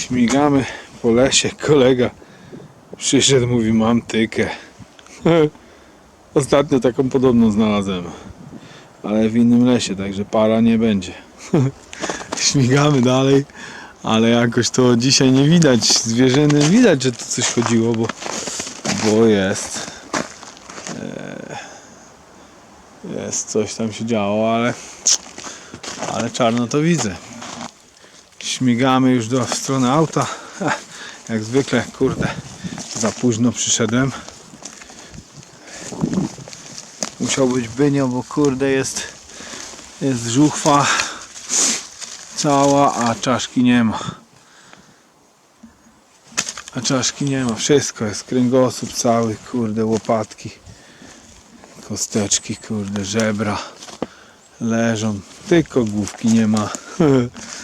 Śmigamy po lesie. Kolega przyszedł, mówi mam tykę. Ostatnio taką podobną znalazłem. Ale w innym lesie, także para nie będzie. Śmigamy dalej, ale jakoś to dzisiaj nie widać zwierzyny. Widać, że tu coś chodziło, bo, bo jest. e, Jest coś tam się działo, ale, ale czarno to widzę. Śmigamy już do w stronę auta. Jak zwykle, kurde, za późno przyszedłem. Musiał być bynio, bo kurde jest, jest żuchwa cała, a czaszki nie ma. A czaszki nie ma, wszystko jest, kręgosłup cały, kurde, łopatki, kosteczki, kurde, żebra leżą, tylko główki nie ma.